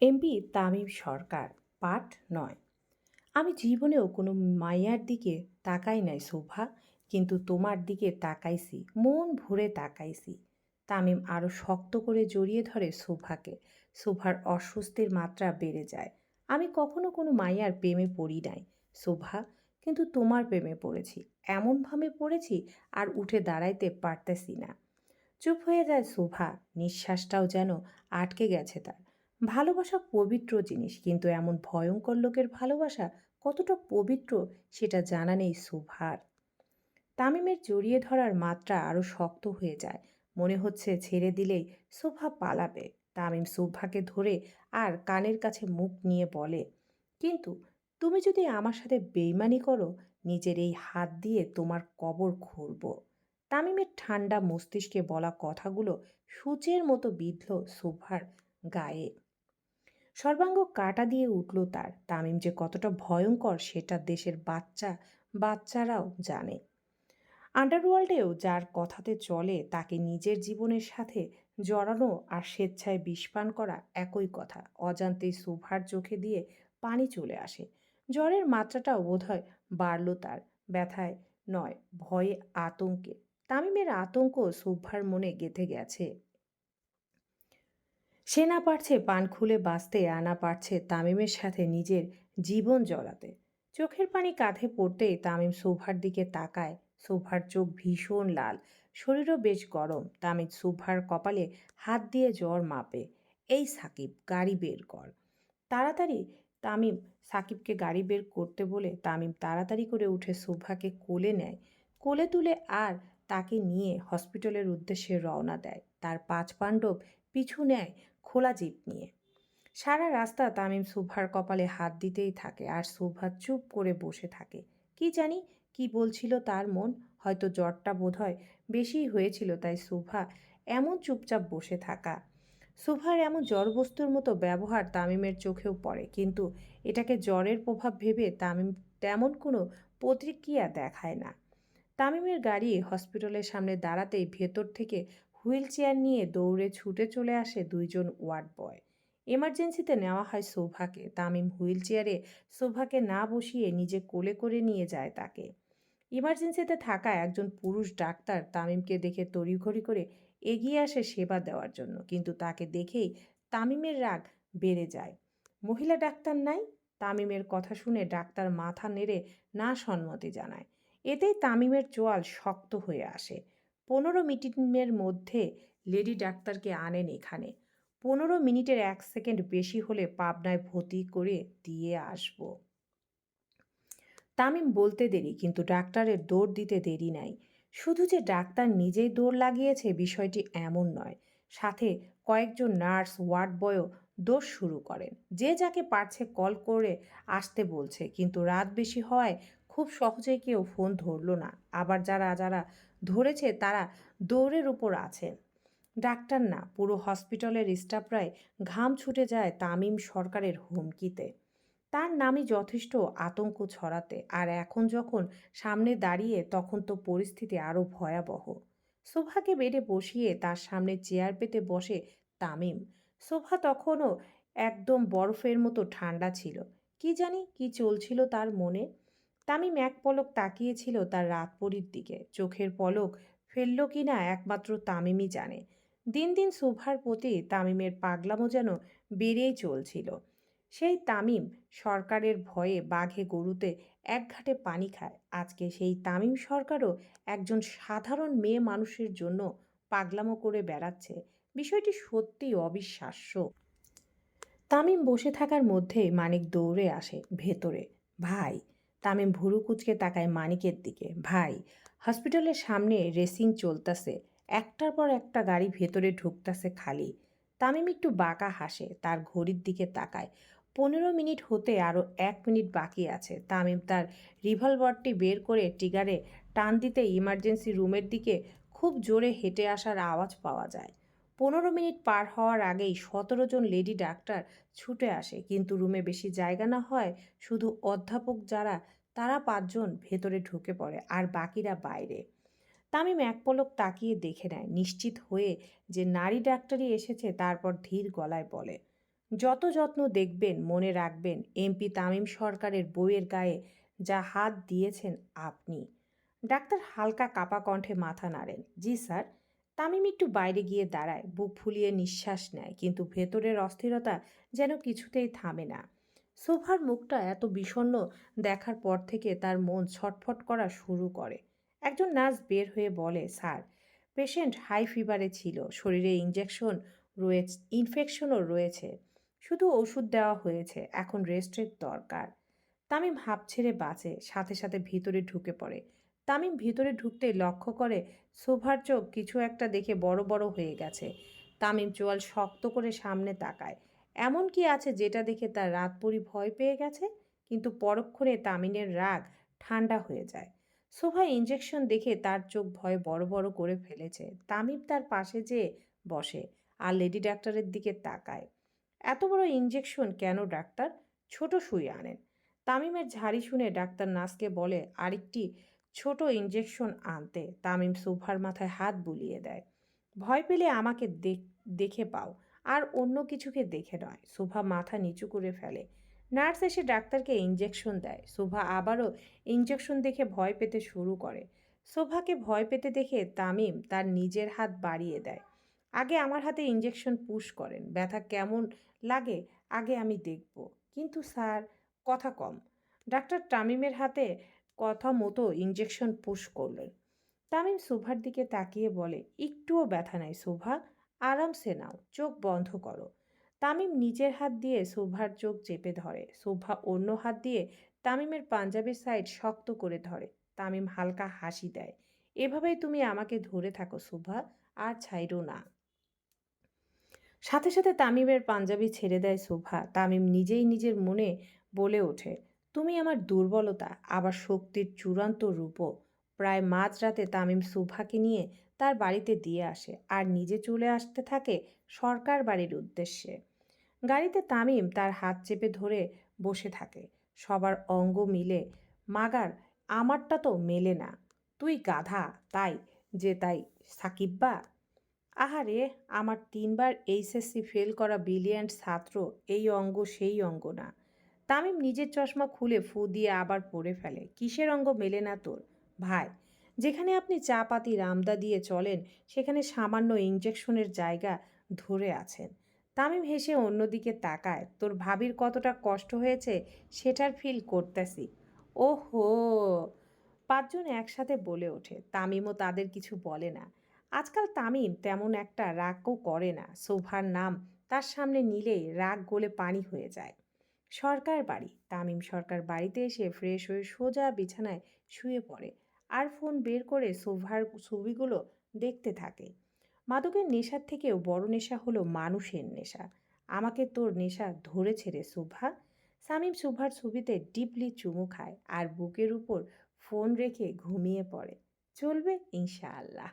MP Tamim সরকার, পাঠ নয়। আমি জীবনেও কোনো মাইয়ার দিকে তাকাই নাই শোভা, কিন্তু তোমার দিকে তাকাইছি, মন ভরে তাকাইছি। তামিম আরও শক্ত করে জড়িয়ে ধরে শোভাকে। শোভার অস্বস্তির মাত্রা বেড়ে যায়। আমি কখনো কোনো মাইয়ার প্রেমে পড়ি নাই, শোভা, কিন্তু তোমার প্রেমে পড়েছি। এমনভাবে পড়েছি আর উঠে দাঁড়াইতে পারতেছি না। চুপ হয়ে যায় শোভা, নিঃশ্বাসটাও যেন আটকে গেছে তার। ভালোবাসা পবিত্র জিনিস, কিন্তু এমন ভয়ঙ্কর লোকের ভালোবাসা কতটা পবিত্র সেটা জানা নেই সুভার। তামিমের জড়িয়ে ধরার মাত্রা আরও শক্ত হয়ে যায়। মনে হচ্ছে ছেড়ে দিলেই শোভা পালাবে। তামিম শোভাকে ধরে আর কানের কাছে মুখ নিয়ে বলে, কিন্তু তুমি যদি আমার সাথে বেইমানি করো, নিজের এই হাত দিয়ে তোমার কবর খুঁড়ব। তামিমের ঠান্ডা মস্তিষ্কে বলা কথাগুলো সূচের মতো বিঁধল শোভার গায়ে। সর্বাঙ্গ কাটা দিয়ে উঠল তার। তামিম যে কতটা ভয়ঙ্কর সেটা দেশের বাচ্চা, বাচ্চারাও জানে। আন্ডারওয়ার্ল্ডেও যার কথাতে চলে, তাকে নিজের জীবনের সাথে জড়ানো আর স্বেচ্ছায় বিষপান করা একই কথা। অজান্তেই সুভার চোখে দিয়ে পানি চলে আসে। জ্বরের মাত্রাটাও বোধহয় বাড়ল তার। ব্যথায় নয়, ভয়ে আতঙ্কে। তামিমের আতঙ্ক সুভার মনে গেঁথে গেছে। সে না পারছে পান খুলে বাঁচতে আনা পারছে তামিমের সাথে নিজের জীবন জড়াতে। চোখের পানি কাঁধে পড়তেই তামিম শোভার দিকে তাকায়। শোভার চোখ ভীষণ লাল, শরীরও বেশ গরম। তামিম শোভার কপালে হাত দিয়ে জ্বর মাপে। এই সাকিব, গাড়ি বের কর। তাড়াতাড়ি তামিম সাকিবকে গাড়ি বের করতে বলে তামিম তাড়াতাড়ি করে উঠে শোভাকে কোলে নেয়। কোলে তুলে আর তাকে নিয়ে হসপিটালের উদ্দেশ্যে রওনা দেয়। তার পাঁচ পাণ্ডব পিছু নেয়। খোলা জিপ নিয়ে। সারা রাস্তা তামিম সুভার কপালে হাত দিতেই থাকে আর সুভা চুপ করে বসে থাকে। কি জানি কি বলছিল তার মন, হয়তো জ্বরটা বোধ হয় বেশিই হয়েছিল তাই সুভা এমন চুপচাপ বসে থাকা। সুভার এমন জ্বরবস্তুর মতো ব্যবহার তামিমের চোখেও পড়ে, কিন্তু এটাকে জ্বরের প্রভাব ভেবে তামিম তেমন কোনো প্রতিক্রিয়া দেখায় না। তামিমের গাড়ি হসপিটালের সামনে দাঁড়াতেই ভেতর থেকে হুইল চেয়ার নিয়ে দৌড়ে ছুটে চলে আসে দুইজন ওয়ার্ড বয়। এমার্জেন্সিতে নেওয়া হয় শোভাকে তামিম হুইল চেয়ারে শোভাকে না বসিয়ে নিজে কোলে করে নিয়ে যায় তাকে। ইমার্জেন্সিতে থাকা একজন পুরুষ ডাক্তার তামিমকে দেখে তড়িঘড়ি করে এগিয়ে আসে সেবা দেওয়ার জন্য, কিন্তু তাকে দেখেই তামিমের রাগ বেড়ে যায়। মহিলা ডাক্তার নাই? তামিমের কথা শুনে ডাক্তার মাথা নেড়ে না সম্মতি জানায়। এতেই তামিমের চোয়াল শক্ত হয়ে আসে। পনেরো মিনিটের মধ্যে লেডি ডাক্তারকে আনেন এখানে। পনেরো মিনিটের এক সেকেন্ড বেশি হলে পাবনায় ভর্তি করে দিয়ে আসব। তামিম বলতে দেরি, কিন্তু ডাক্তারের দৌড় দিতে দেরি নাই। শুধু যে ডাক্তার নিজেই দৌড় লাগিয়েছে, বিষয়টি এমন নয়। সাথে কয়েকজন নার্স ওয়ার্ড বয়ও দোষ শুরু করেন। যে যাকে পারছে কল করে আসতে বলছে, কিন্তু রাত বেশি হওয়ায় খুব সহজেই কেউ ফোন ধরলো না। আবার যারা যারা ধরেছে তারা দৌড়ের উপর আছেন ডাক্তার না, পুরো হসপিটালের স্টাফরাই ঘাম ছুটে যায় তামিম সরকারের হুমকিতে। তার নামই যথেষ্ট আতঙ্ক ছড়াতে। আর এখন যখন সামনে দাঁড়িয়ে, তখন তো পরিস্থিতি আরও ভয়াবহ। শোভাকে বেডে বসিয়ে তার সামনে চেয়ার পেতে বসে তামিম। শোভা তখনও একদম বরফের মতো ঠান্ডা ছিল। কি জানি কি চলছিল তার মনে? তামিম এক পলক তাকিয়েছিল তার রাতপরির দিকে। চোখের পলক ফেলল কি না একমাত্র তামিমই জানে। দিন দিন শোভার প্রতি তামিমের পাগলামো যেন বেড়েই চলছিল। সেই তামিম সরকারের ভয়ে বাঘে গরুতে এক ঘাটে পানি খায়। আজকে সেই তামিম সরকারও একজন সাধারণ মেয়ে মানুষের জন্য পাগলামো করে বেড়াচ্ছে। বিষয়টি সত্যিই অবিশ্বাস্য। তামিম বসে থাকার মধ্যে মানিক দৌড়ে আসে ভেতরে। ভাই তামিম ভুরু কুচকে তাকায় মানিকের দিকে। ভাই, হসপিটালের সামনে রেসিং চলতেছে। একটার পর একটা গাড়ি ভেতরে ঢুকতেছে খালি। তামিম একটু বাঁকা হাসে, তার ঘড়ির দিকে তাকায়। পনেরো মিনিট হতে আরও এক মিনিট বাকি আছে। তামিম তার রিভলভারটি বের করে টিগারে টান দিতে ইমার্জেন্সি রুমের দিকে খুব জোরে হেঁটে আসার আওয়াজ পাওয়া যায়। পনেরো মিনিট পার হওয়ার আগেই সতেরো জন লেডি ডাক্তার ছুটে আসে। কিন্তু রুমে বেশি জায়গা না হয়, শুধু অধ্যাপক যারা, তারা পাঁচজন ভেতরে ঢুকে পড়ে আর বাকিরা বাইরে। তামিম এক পলক তাকিয়ে দেখে নেয়, নিশ্চিত হয়ে যে নারী ডাক্তারই এসেছে, তারপর ধীর গলায় বলে, যত যত্ন দেখবেন, মনে রাখবেন এমপি তামিম সরকারের বইয়ের গায়ে যা হাত দিয়েছেন আপনি। ডাক্তার হালকা কাপা কণ্ঠে মাথা নাড়েন, জি স্যার। তামিম একটু বাইরে গিয়ে দাঁড়ায়, বুক ফুলিয়ে নিঃশ্বাস নেয়, কিন্তু ভেতরের অস্থিরতা যেন কিছুতেই থামে না। সোফার মুখটা এত বিষণ্ণ দেখার পর থেকে তার মন ছটফট করা শুরু করে। একজন নার্স বের হয়ে বলে, স্যার, পেশেন্ট হাই ফিভারে ছিল, শরীরে ইঞ্জেকশন রয়েছে, ইনফেকশনও রয়েছে, শুধু ওষুধ দেওয়া হয়েছে, এখন রেস্টের দরকার। তামিম হাঁপ ছেড়ে বাঁচে, সাথে সাথে ভিতরে ঢুকে পড়ে। তামিম ভিতরে ঢুকতেই লক্ষ্য করে শোভার চোখ কিছু একটা দেখে বড় বড় হয়ে গেছে। তামিম চোয়াল শক্ত করে সামনে তাকায়। এমন কি আছে যেটা দেখে তার রাত পরি ভয় পেয়ে গেছে? কিন্তু পরক্ষণে তামিনের রাগ ঠান্ডা হয়ে যায়। শোভা ইঞ্জেকশন দেখে তার চোখ ভয়ে বড় বড় করে ফেলেছে। তামিম তার পাশে যেয়ে বসে আর লেডি ডাক্তারের দিকে তাকায়। এত বড় ইঞ্জেকশন কেন ডাক্তার? ছোট সুই আনেন। তামিমের ঝাড়ি শুনে ডাক্তার নার্সকে বলে, আরেকটি ছোট ইঞ্জেকশন আনতে তামিম সুভার মাথায় হাত বুলিয়ে দেয়। ভয় পেলে আমাকে দেখ- পাও, আর অন্য কিছুকে দেখে নয়। সুভা মাথা নিচু করে ফেলে। নার্স এসে ডাক্তারকে ইঞ্জেকশন দেয়। সুভা আবারও ইঞ্জেকশন দেখে ভয় পেতে শুরু করে। শোভাকে ভয় পেতে দেখে তামিম তার নিজের হাত বাড়িয়ে দেয়। আগে আমার হাতে ইঞ্জেকশন পুশ করেন। ব্যথা কেমন লাগে আগে আমি দেখব। কিন্তু স্যার, কথা কম। ডাক্তার তামিমের হাতে কথা মতো ইঞ্জেকশন পুশ করলেন তামিম শোভার দিকে তাকিয়ে বলে, একটুও ব্যথা নাই শোভা আরামসে নাও, চোখ বন্ধ করো। তামিম নিজের হাত দিয়ে শোভার চোখ চেপে ধরে। শোভা অন্য হাত দিয়ে তামিমের পাঞ্জাবির সাইড শক্ত করে ধরে। তামিম হালকা হাসি দেয়, এভাবেই তুমি আমাকে ধরে থাকো শোভা আর ছাইরো না। সাথে সাথে তামিমের পাঞ্জাবি ছেড়ে দেয় শোভা তামিম নিজেই নিজের মনে বলে ওঠে তুমি আমার দুর্বলতা, আবার শক্তির চূড়ান্ত রূপও। প্রায় মাঝরাতে তামিম সুভাকে নিয়ে তার বাড়িতে দিয়ে আসে আর নিজে চলে আসতে থাকে সরকার বাড়ির উদ্দেশ্যে। গাড়িতে তামিম তার হাত চেপে ধরে বসে থাকে। সবার অঙ্গ মিলে, মাগার, আমারটা তো মেলে না। তুই গাধা, তাই যে তাই, সাকিব্বা? আহারে আমার তিনবার এইচএসসি ফেল করা ব্রিলিয়ান্ট ছাত্র, এই অঙ্গ সেই অঙ্গ না। তামিম নিজের চশমা খুলে ফু দিয়ে আবার পরে ফেলে, কিসের অঙ্গ মেলে না তোর? ভাই, যেখানে আপনি চা পাতি রামদা দিয়ে চলেন, সেখানে সামান্য ইঞ্জেকশনের জায়গা ধরে আছেন। তামিম হেসে অন্যদিকে তাকায়, তোর ভাবির কতটা কষ্ট হয়েছে সেটার ফিল করতেছি। ওহো! পাঁচজন একসাথে বলে ওঠে, তামিমও তাদের কিছু বলে না। আজকাল তামিম তেমন একটা রাগও করে না, শোভার নাম তার সামনে নিলেই রাগ গলে পানি হয়ে যায়। সরকার বাড়ি। তামিম সরকার বাড়িতে এসে ফ্রেশ হয়ে সোজা বিছানায় শুয়ে পড়ে আর ফোন বের করে শোভার ছবিগুলো দেখতে থাকে। মাদকের নেশার থেকেও বড় নেশা হলো মানুষের নেশা। আমাকে তোর নেশা ধরেছে রে শোভা। সামিম শোভার ছবিতে ডিপলি চুমু খায় আর বুকের উপর ফোন রেখে ঘুমিয়ে পড়ে। চলবে ইনশাআল্লাহ।